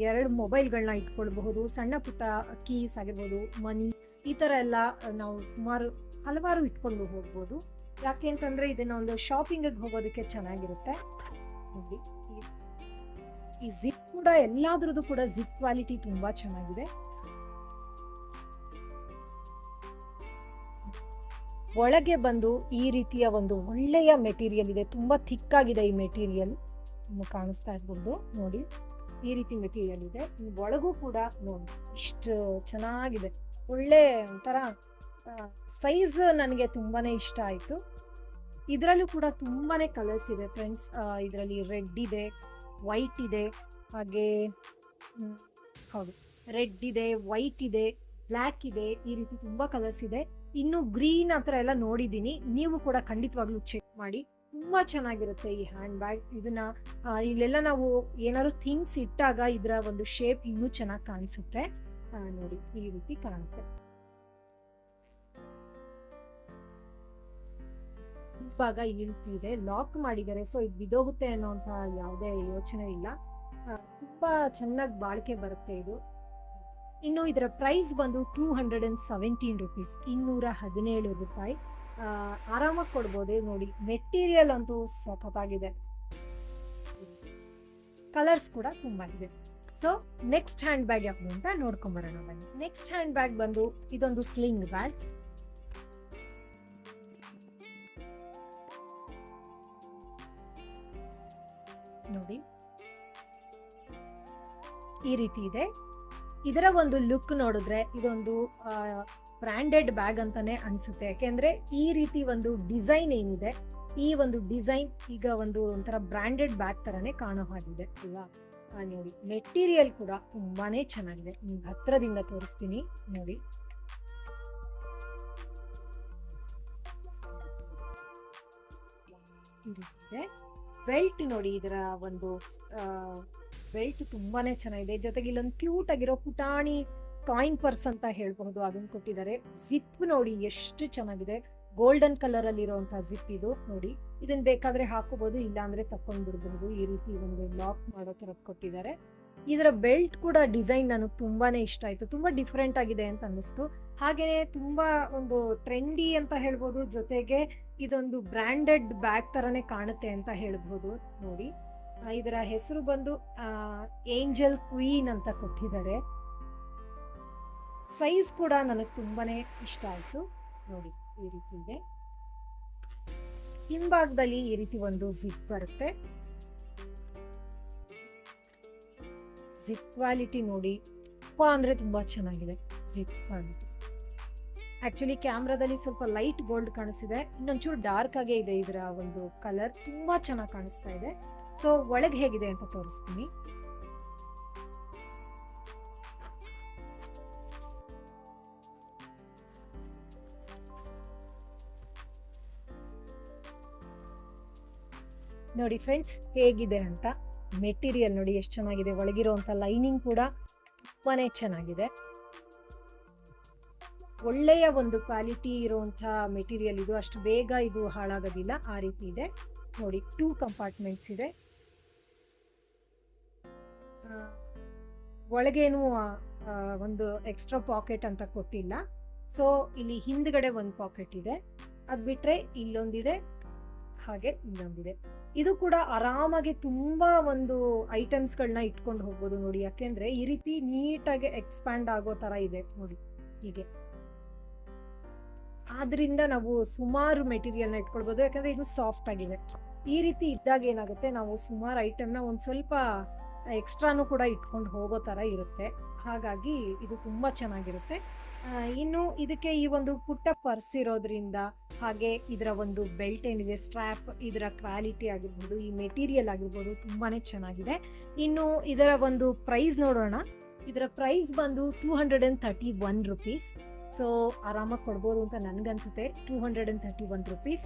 ಎರಡು ಮೊಬೈಲ್ಗಳನ್ನ ಇಟ್ಕೊಳ್ಬಹುದು. ಸಣ್ಣ ಪುಟ್ಟ ಕೀಸ್ ಆಗಿರ್ಬೋದು ಮನಿ ಈ ತರ ಎಲ್ಲ ನಾವು ಸುಮಾರು ಹಲವಾರು ಇಟ್ಕೊಂಡು ಹೋಗ್ಬೋದು. ಯಾಕೆ ಅಂತಂದ್ರೆ ಇದನ್ನ ಒಂದು ಶಾಪಿಂಗ್ ಹೋಗೋದಕ್ಕೆ ಚೆನ್ನಾಗಿರುತ್ತೆ. ಈ- ಜಿಪ್ ಕೂಡ ಎಲ್ಲಾದ್ರದ್ದು ಕೂಡ ಜಿಪ್ ಕ್ವಾಲಿಟಿ ತುಂಬಾ ಚೆನ್ನಾಗಿದೆ. ಒಳಗೆ ಬಂದು ಈ ರೀತಿಯ ಒಂದು ಒಳ್ಳೆಯ ಮೆಟೀರಿಯಲ್ ಇದೆ. ತುಂಬಾ ಥಿಕ್ ಆಗಿದೆ ಈ ಮೆಟೀರಿಯಲ್. ಕಾಣಿಸ್ತಾ ಇರ್ಬೋದು. ನೋಡಿ, ಈ ರೀತಿ ಮೆಟೀರಿಯಲ್ ಇದೆ. ಒಳಗೂ ಕೂಡ ನೋಡಿ, ಇಷ್ಟು ಚೆನ್ನಾಗಿದೆ. ಒಳ್ಳೆ ಒಂಥರ ಸೈಜ್ ನನಗೆ ತುಂಬಾನೇ ಇಷ್ಟ ಆಯಿತು. ಇದರಲ್ಲೂ ಕೂಡ ತುಂಬಾನೇ ಕಲರ್ಸ್ ಇದೆ ಫ್ರೆಂಡ್ಸ್. ಇದರಲ್ಲಿ ರೆಡ್ ಇದೆ. ವೈಟ್ ಇದೆ, ಹಾಗೆ ಹೌದು. ರೆಡ್ ಇದೆ ವೈಟ್ ಇದೆ ಬ್ಲ್ಯಾಕ್ ಇದೆ, ಈ ರೀತಿ ತುಂಬಾ ಕಲರ್ಸ್ ಇದೆ. ಇನ್ನು ಗ್ರೀನ್ ಆ ಥರ ಎಲ್ಲ ನೋಡಿದ್ದೀನಿ. ನೀವು ಕೂಡ ಖಂಡಿತವಾಗ್ಲೂ ಚೆಕ್ ಮಾಡಿ. ತುಂಬಾ ಚೆನ್ನಾಗಿರುತ್ತೆ ಈ ಹ್ಯಾಂಡ್ ಬ್ಯಾಗ್ ಇದನ್ನ ಇಲ್ಲೆಲ್ಲ ನಾವು ಏನಾದ್ರು ಥಿಂಗ್ಸ್ ಇಟ್ಟಾಗ ಇದರ ಒಂದು ಶೇಪ್ ಇನ್ನೂ ಚೆನ್ನಾಗಿ ಕಾಣಿಸುತ್ತೆ. ನೋಡಿ, ಈ ರೀತಿ ಕಾಣುತ್ತೆ. ಭಾಗ ಇರುತ್ತಿದೆ ಲಾಕ್ ಮಾಡಿದ್ದಾರೆ. ಸೊ ಇದು ಬಿದೋಗುತ್ತೆ ಅನ್ನೋಂಥ ಯಾವುದೇ ಯೋಚನೆ ಇಲ್ಲ. ತುಂಬಾ ಚೆನ್ನಾಗಿ ಬಾಳಿಕೆ ಬರುತ್ತೆ ಇದು. ಇನ್ನು ಇದರ ಪ್ರೈಸ್ ಬಂದು two hundred and seventeen rupees ಇನ್ನೂರ ಹದಿನೇಳು ರೂಪಾಯಿ. ಆರಾಮಾಗಿ ಕೊಡ್ಬೋದು ನೋಡಿ. ಮೆಟೀರಿಯಲ್ ಅಂತೂ ಸಖತ್ತಾಗಿದೆ. ಕಲರ್ಸ್ ಕೂಡ ತುಂಬಾ ಇದೆ ಸೊ ನೆಕ್ಸ್ಟ್ ಹ್ಯಾಂಡ್ ಬ್ಯಾಗ್ ಯಾವುದು ಅಂತ ನೋಡ್ಕೊಂಬರೋಣ ಬನ್ನಿ. ನೆಕ್ಸ್ಟ್ ಹ್ಯಾಂಡ್ ಬ್ಯಾಗ್ ಬಂದು ಇದೊಂದು ಸ್ಲಿಂಗ್ ಬ್ಯಾಗ್ ನೋಡಿ. ಈ ರೀತಿ ಇದೆ. ಇದರ ಒಂದು ಲುಕ್ ನೋಡಿದ್ರೆ ಇದೊಂದು ಬ್ರ್ಯಾಂಡೆಡ್ ಬ್ಯಾಗ್ ಅಂತಾನೆ ಅನ್ಸುತ್ತೆ. ಯಾಕೆಂದ್ರೆ ಈ ರೀತಿ ಒಂದು ಡಿಸೈನ್ ಏನಿದೆ, ಈ ಒಂದು ಡಿಸೈನ್ ಈಗ ಒಂದು ಒಂಥರ ಬ್ರ್ಯಾಂಡೆಡ್ ಬ್ಯಾಗ್ ತರನೇ ಕಾಣೋ ಹಾಗಿದೆ, ಅಲ್ವಾ? ನೋಡಿ. ಮೆಟೀರಿಯಲ್ ಕೂಡ ತುಂಬಾನೇ ಚೆನ್ನಾಗಿದೆ. ನಿಮ್ಗೆ ಹತ್ರದಿಂದ ತೋರಿಸ್ತೀನಿ, ನೋಡಿ. ಇದೆ. ಬೆಲ್ಟ್ ನೋಡಿ ಇದರ ಒಂದು ಬೆಲ್ಟ್ ತುಂಬಾನೇ ಚೆನ್ನಾಗಿದೆ. ಜೊತೆಗೆ ಇಲ್ಲೊಂದು ಕ್ಯೂಟ್ ಆಗಿರೋ ಪುಟಾಣಿ ಕಾಯಿನ್ ಪರ್ಸ್ ಅಂತ ಹೇಳ್ಬಹುದು, ಅದನ್ನ ಕೊಟ್ಟಿದ್ದಾರೆ. ಜಿಪ್ ನೋಡಿ ಎಷ್ಟು ಚೆನ್ನಾಗಿದೆ. ಗೋಲ್ಡನ್ ಕಲರ್ ಅಲ್ಲಿ ಇರುವಂತಹ ಜಿಪ್ ಇದು ನೋಡಿ. ಇದನ್ನ ಬೇಕಾದ್ರೆ ಹಾಕೋಬಹುದು, ಇಲ್ಲಾಂದ್ರೆ ತಕೊಂಡ್ಬಿಡ್ಬಹುದು ತಕೊಂಡ್ ಬಿಡಬಹುದು ಈ ರೀತಿ ಒಂದು ಲಾಕ್ ಮಾಡೋ ತರ ಕೊಟ್ಟಿದ್ದಾರೆ. ಇದರ ಬೆಲ್ಟ್ ಕೂಡ ಡಿಸೈನ್ ನನಗೆ ತುಂಬಾನೇ ಇಷ್ಟ ಆಯಿತು. ತುಂಬಾ ಡಿಫ್ರೆಂಟ್ ಆಗಿದೆ ಅಂತ ಅನ್ನಿಸ್ತು. ಹಾಗೆಯೇ ತುಂಬಾ ಒಂದು ಟ್ರೆಂಡಿ ಅಂತ ಹೇಳ್ಬೋದು, ಜೊತೆಗೆ ಇದೊಂದು ಬ್ರ್ಯಾಂಡೆಡ್ ಬ್ಯಾಗ್ ತರನೇ ಕಾಣುತ್ತೆ ಅಂತ ಹೇಳ್ಬೋದು ನೋಡಿ. ಇದರ ಹೆಸರು ಬಂದು ಏಂಜಲ್ ಕ್ವೀನ್ ಅಂತ ಕೊಟ್ಟಿದ್ದಾರೆ. ಸೈಜ್ ಕೂಡ ನನಗೆ ತುಂಬಾನೇ ಇಷ್ಟ ಆಯಿತು. ನೋಡಿ, ಈ ರೀತಿ ಇದೆ. ಹಿಂಭಾಗದಲ್ಲಿ ಈ ರೀತಿ ಒಂದು ಜಿಪ್ ಬರುತ್ತೆ. ಜಿಪ್ ಕ್ವಾಲಿಟಿ ನೋಡಿ. ತುಂಬಾ ಅಂದರೆ ತುಂಬಾ ಚೆನ್ನಾಗಿದೆ. Zip quality. ಆಕ್ಚುಲಿ ಕ್ಯಾಮ್ರಾದಲ್ಲಿ ಸ್ವಲ್ಪ ಲೈಟ್ ಗೋಲ್ಡ್ ಕಾಣಿಸ್ತಿದೆ. ಇನ್ನೊಂಚೂರು ಡಾರ್ಕ್ ಆಗೇ ಇದೆ ಇದರ ಒಂದು ಕಲರ್. ತುಂಬಾ ಚೆನ್ನಾಗಿ ಕಾಣಿಸ್ತಾ ಇದೆ. ಸೊ, ಒಳಗೆ ಹೇಗಿದೆ ಅಂತ ತೋರಿಸ್ತೀನಿ. ನೋಡಿ ಫ್ರೆಂಡ್ಸ್, ಹೇಗಿದೆ ಅಂತ. ಮೆಟೀರಿಯಲ್ ನೋಡಿ ಎಷ್ಟು ಚೆನ್ನಾಗಿದೆ, ಒಳಗಿರುವಂಥ ಲೈನಿಂಗ್ ಕೂಡ ತುಂಬಾನೇ ಚೆನ್ನಾಗಿದೆ. ಒಳ್ಳೆಯ ಒಂದು ಕ್ವಾಲಿಟಿ ಇರುವಂತಹ ಮೆಟೀರಿಯಲ್ ಇದು, ಅಷ್ಟು ಬೇಗ ಇದು ಹಾಳಾಗೋದಿಲ್ಲ, ಆ ರೀತಿ ಇದೆ. ನೋಡಿ, ಟೂ ಕಂಪಾರ್ಟ್ಮೆಂಟ್ಸ್ ಇದೆ. ಒಳಗೇನು ಒಂದು ಎಕ್ಸ್ಟ್ರಾ ಪಾಕೆಟ್ ಅಂತ ಕೊಟ್ಟಿಲ್ಲ. ಸೊ, ಇಲ್ಲಿ ಹಿಂದ್ಗಡೆ ಒಂದು ಪಾಕೆಟ್ ಇದೆ. ಅದ್ ಬಿಟ್ರೆ ಇಲ್ಲೊಂದಿದೆ. ಹಾಗೆ ಇನ್ನೊಂದಿದೆ. ಇದು ಕೂಡ ಆರಾಮಾಗಿ ತುಂಬಾ ಒಂದು ಐಟಮ್ಸ್ಗಳನ್ನ ಇಟ್ಕೊಂಡು ಹೋಗ್ಬೋದು ನೋಡಿ. ಯಾಕೆಂದ್ರೆ ಈ ರೀತಿ ನೀಟಾಗಿ ಎಕ್ಸ್ಪ್ಯಾಂಡ್ ಆಗೋ ತರ ಇದೆ ನೋಡಿ ಹೀಗೆ. ಆದ್ರಿಂದ ನಾವು ಸುಮಾರು ಮೆಟೀರಿಯಲ್ನ ಇಟ್ಕೊಳ್ಬೋದು. ಯಾಕಂದ್ರೆ ಇದು ಸಾಫ್ಟ್ ಆಗಿದೆ. ಈ ರೀತಿ ಇದ್ದಾಗ ಏನಾಗುತ್ತೆ, ನಾವು ಸುಮಾರು ಐಟಮ್ನ ಒಂದು ಸ್ವಲ್ಪ ಎಕ್ಸ್ಟ್ರಾನು ಕೂಡ ಇಟ್ಕೊಂಡು ಹೋಗೋ ತರ ಇರುತ್ತೆ. ಹಾಗಾಗಿ ಇದು ತುಂಬಾ ಚೆನ್ನಾಗಿರುತ್ತೆ. ಇನ್ನು ಇದಕ್ಕೆ ಈ ಒಂದು ಪುಟ್ಟ ಪರ್ಸ್ ಇರೋದ್ರಿಂದ ಹಾಗೆ ಇದರ ಒಂದು ಬೆಲ್ಟ್ ಏನಿದೆ ಸ್ಟ್ರ್ಯಾಪ್ ಇದರ ಕ್ವಾಲಿಟಿ ಆಗಿರ್ಬೋದು, ಈ ಮೆಟೀರಿಯಲ್ ಆಗಿರ್ಬೋದು ತುಂಬಾನೇ ಚೆನ್ನಾಗಿದೆ. ಇನ್ನು ಇದರ ಒಂದು ಪ್ರೈಸ್ ನೋಡೋಣ. ಇದರ ಪ್ರೈಸ್ ಬಂದು two hundred and thirty one rupees. So ಆರಾಮಾಗಿ ಕೊಡ್ಬೋದು ಅಂತ ನನಗನ್ಸುತ್ತೆ. Two hundred and thirty one rupees.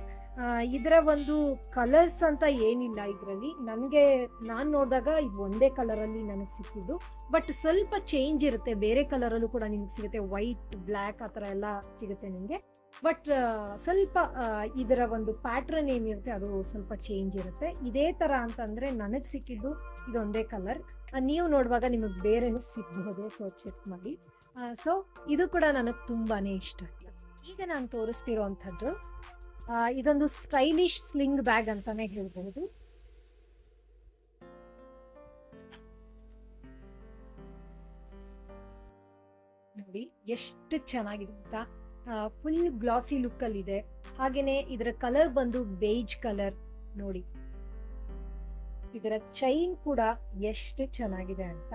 ಇದರ ಒಂದು ಕಲರ್ಸ್ ಅಂತ ಏನಿಲ್ಲ ಇದರಲ್ಲಿ. ನನಗೆ ನಾನು ನೋಡಿದಾಗ ಇದು ಒಂದೇ ಕಲರಲ್ಲಿ ನನಗೆ ಸಿಕ್ಕಿದ್ದು. ಬಟ್ ಸ್ವಲ್ಪ ಚೇಂಜ್ ಇರುತ್ತೆ. ಬೇರೆ ಕಲರಲ್ಲೂ ಕೂಡ ನಿಮ್ಗೆ ಸಿಗುತ್ತೆ. ವೈಟ್ ಬ್ಲ್ಯಾಕ್ ಆ ಥರ ಎಲ್ಲ ಸಿಗುತ್ತೆ ನಿಮಗೆ. ಬಟ್ ಸ್ವಲ್ಪ ಇದರ ಒಂದು ಪ್ಯಾಟ್ರನ್ ಏನಿರುತ್ತೆ ಅದು ಸ್ವಲ್ಪ ಚೇಂಜ್ ಇರುತ್ತೆ. ಇದೇ ಥರ ಅಂತಂದರೆ ನನಗೆ ಸಿಕ್ಕಿದ್ದು ಇದೊಂದೇ ಕಲರ್ ನೀವು ನೋಡುವಾಗ ನಿಮಗೆ ಬೇರೆನೂ ಸಿಗಬಹುದು ಸೊ ಚೆಕ್ ಮಾಡಿ. ಸೊ ಇದು ಕೂಡ ನನಗೆ ತುಂಬಾ ಇಷ್ಟ ಈಗ ನಾನು ತೋರಿಸ್ತಿರೋವಂಥದ್ದು ಆ, ಇದೊಂದು ಸ್ಟೈಲಿಶ್ ಸ್ಲಿಂಗ್ ಬ್ಯಾಗ್ ಅಂತಾನೆ ಹೇಳ್ಬಹುದು. ನೋಡಿ, ಎಷ್ಟು ಚೆನ್ನಾಗಿದೆ ಅಂತ. ಫುಲ್ ಗ್ಲಾಸಿ ಲುಕ್ ಅಲ್ಲಿ ಇದೆ. ಹಾಗೇನೆ ಇದರ ಕಲರ್ ಬಂದು ಬೇಜ್ ಕಲರ್ ನೋಡಿ. ಇದರ ಚೈನ್ ಕೂಡ ಎಷ್ಟು ಚೆನ್ನಾಗಿದೆ ಅಂತ.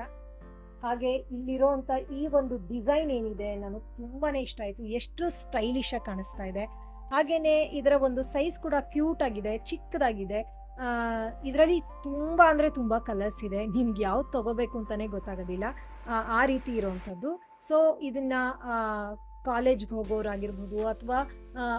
ಹಾಗೆ ಇಲ್ಲಿರೋಂತ ಈ ಒಂದು ಡಿಸೈನ್ ಏನಿದೆ, ನನಗೆ ತುಂಬಾನೇ ಇಷ್ಟ ಆಯ್ತು. ಎಷ್ಟು ಸ್ಟೈಲಿಶ್ ಆಗಿ ಕಾಣಿಸ್ತಾ ಇದೆ. ಹಾಗೇನೆ ಇದರ ಒಂದು ಸೈಜ್ ಕೂಡ ಕ್ಯೂಟ್ ಆಗಿದೆ ಚಿಕ್ಕದಾಗಿದೆ. ಇದರಲ್ಲಿ ತುಂಬಾ ಅಂದ್ರೆ ತುಂಬಾ ಕಲರ್ಸ್ ಇದೆ. ನಿಮ್ಗೆ ಯಾವ್ದು ತಗೋಬೇಕು ಅಂತಾನೆ ಗೊತ್ತಾಗೋದಿಲ್ಲ. ಆ, ರೀತಿ ಇರೋವಂಥದ್ದು ಸೊ ಇದನ್ನ ಕಾಲೇಜ್ಗೆ ಹೋಗೋರಾಗಿರ್ಬೋದು ಅಥವಾ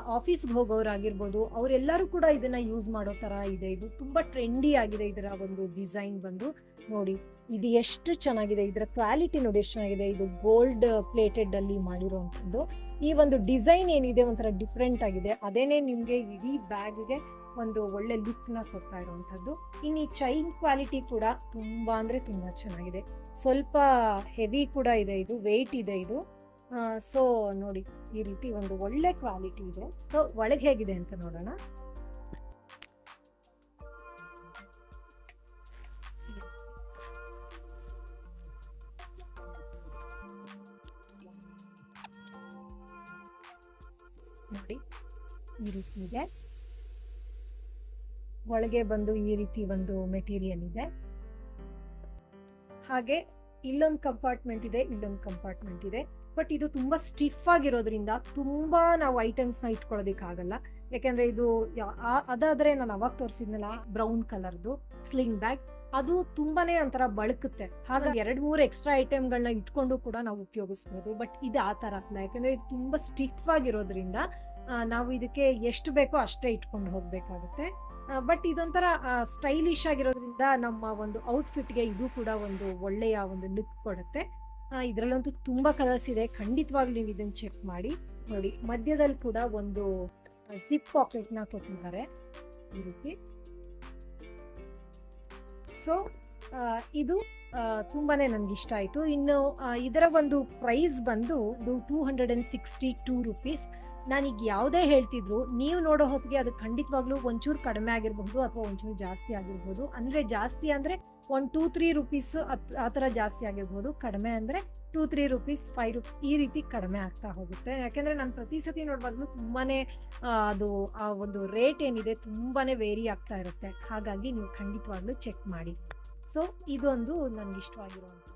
ಆಫೀಸ್ಗೆ ಹೋಗೋರಾಗಿರ್ಬೋದು ಅವರೆಲ್ಲರೂ ಕೂಡ ಇದನ್ನ ಯೂಸ್ ಮಾಡೋ ಥರ ಇದೆ. ಇದು ತುಂಬ ಟ್ರೆಂಡಿ ಆಗಿದೆ ಇದರ ಒಂದು ಡಿಸೈನ್ ಬಂದು. ನೋಡಿ, ಇದು ಎಷ್ಟು ಚೆನ್ನಾಗಿದೆ, ಇದರ ಕ್ವಾಲಿಟಿ ನೋಡಿ ಎಷ್ಟು ಚೆನ್ನಾಗಿದೆ. ಇದು ಗೋಲ್ಡ್ ಪ್ಲೇಟೆಡ್ ಅಲ್ಲಿ ಮಾಡಿರುವಂಥದ್ದು. ಈ ಒಂದು ಡಿಸೈನ್ ಏನಿದೆ ಒಂಥರ ಡಿಫ್ರೆಂಟ್ ಆಗಿದೆ. ಅದೇನೆ ನಿಮಗೆ ಇಡೀ ಬ್ಯಾಗ್ಗೆ ಒಂದು ಒಳ್ಳೆ ಲುಕ್ನ ಕೊಡ್ತಾ ಇರುವಂಥದ್ದು. ಇನ್ನು ಈ ಚೈನ್ ಕ್ವಾಲಿಟಿ ಕೂಡ ತುಂಬಾ ಅಂದ್ರೆ ತುಂಬಾ ಚೆನ್ನಾಗಿದೆ. ಸ್ವಲ್ಪ ಹೆವಿ ಕೂಡ ಇದೆ ಇದು ವೆಯ್ಟ್ ಇದೆ ಇದು. ಸೊ ನೋಡಿ, ಈ ರೀತಿ ಒಂದು ಒಳ್ಳೆ ಕ್ವಾಲಿಟಿ ಇದೆ. ಸೊ ಒಳಗೆ ಹೇಗಿದೆ ಅಂತ ನೋಡೋಣ. ನೋಡಿ, ಈ ರೀತಿ ಇದೆ ಒಳಗೆ ಬಂದು ಈ ರೀತಿ ಒಂದು ಮೆಟೀರಿಯಲ್ ಇದೆ. ಹಾಗೆ ಇಲ್ಲೊಂದು ಕಂಪಾರ್ಟ್ಮೆಂಟ್ ಇದೆ, ಇಲ್ಲೊಂದು ಕಂಪಾರ್ಟ್ಮೆಂಟ್ ಇದೆ. ಬಟ್ ಇದು ತುಂಬಾ ಸ್ಟಿಫ್ ಆಗಿರೋದ್ರಿಂದ ತುಂಬಾ ನಾವು ಐಟಮ್ಸ್ನ ಇಟ್ಕೊಳ್ಳೋದಕ್ಕಾಗಲ್ಲ. ಯಾಕಂದ್ರೆ ಇದು ಅದಾದ್ರೆ ನಾನು ಅವಾಗ ತೋರಿಸಿದ್ನಲ್ಲ ಬ್ರೌನ್ ಕಲರ್ದು ಸ್ಲಿಂಗ್ ಬ್ಯಾಗ್ ಅದು ತುಂಬಾನೇ ಒಂಥರ ಬಳಕುತ್ತೆ. ಹಾಗಾಗಿ ಎರಡ್ ಮೂರು ಎಕ್ಸ್ಟ್ರಾ ಐಟಮ್ಗಳನ್ನ ಇಟ್ಕೊಂಡು ಕೂಡ ನಾವು ಉಪಯೋಗಿಸ್ಬೋದು. ಬಟ್ ಇದು ಆ ಥರ ಅಲ್ಲ. ಯಾಕಂದ್ರೆ ಇದು ತುಂಬಾ ಸ್ಟಿಫ್ ಆಗಿರೋದ್ರಿಂದ ನಾವು ಇದಕ್ಕೆ ಎಷ್ಟು ಬೇಕೋ ಅಷ್ಟೇ ಇಟ್ಕೊಂಡು ಹೋಗ್ಬೇಕಾಗುತ್ತೆ. ಬಟ್ ಇದೊಂಥರ ಸ್ಟೈಲಿಶ್ ಆಗಿರೋದ್ರಿಂದ ನಮ್ಮ ಒಂದು ಔಟ್ಫಿಟ್ಗೆ ಇದು ಕೂಡ ಒಂದು ಒಳ್ಳೆಯ ಒಂದು ಲುಕ್ ಕೊಡುತ್ತೆ. ಇದರಲ್ಲಂತೂ ತುಂಬಾ ಕಲರ್ಸ್ ಇದೆ. ಖಂಡಿತವಾಗ್ಲೂ ನೀವು ಇದನ್ನ ಚೆಕ್ ಮಾಡಿ. ನೋಡಿ ಮಧ್ಯದಲ್ಲಿ ಕೂಡ ಒಂದು ಜಿಪ್ ಪಾಕೆಟ್ನ ಕೊಟ್ಟಿದ್ದಾರೆ. ಈ ರೀತಿ. ಸೊ ಇದು ತುಂಬಾ ನನಗೆ ಇಷ್ಟ ಆಯಿತು. ಇನ್ನು ಇದರ ಒಂದು ಪ್ರೈಸ್ ಬಂದು, ಇದು two hundred and sixty two rupees ನಾನೀಗ ಯಾವುದೇ ಹೇಳ್ತಿದ್ರು, ನೀವು ನೋಡೋ ಹೊತ್ತಿಗೆ ಅದು ಖಂಡಿತವಾಗ್ಲೂ ಒಂಚೂರು ಕಡಿಮೆ ಆಗಿರಬಹುದು ಅಥವಾ ಒಂಚೂರು ಜಾಸ್ತಿ ಆಗಿರ್ಬೋದು ಅಂದರೆ ಜಾಸ್ತಿ ಅಂದರೆ ಒಂದು ಟೂ ತ್ರೀ ರುಪೀಸ್ ಆ ಥರ ಜಾಸ್ತಿ ಆಗಿರ್ಬೋದು ಕಡಿಮೆ ಅಂದರೆ two three rupees five rupees ಈ ರೀತಿ ಕಡಿಮೆ ಆಗ್ತಾ ಹೋಗುತ್ತೆ. ಯಾಕೆಂದರೆ ನಾನು ಪ್ರತಿ ಸತಿ ನೋಡುವಾಗಲೂ ತುಂಬಾ ಅದು, ಆ ಒಂದು ರೇಟ್ ಏನಿದೆ ತುಂಬಾ ವೇರಿ ಆಗ್ತಾ ಇರುತ್ತೆ. ಹಾಗಾಗಿ ನೀವು ಖಂಡಿತವಾಗ್ಲೂ ಚೆಕ್ ಮಾಡಿ. ಸೊ ಇದೊಂದು ನನಗೆ ಇಷ್ಟವಾಗಿರುವಂಥ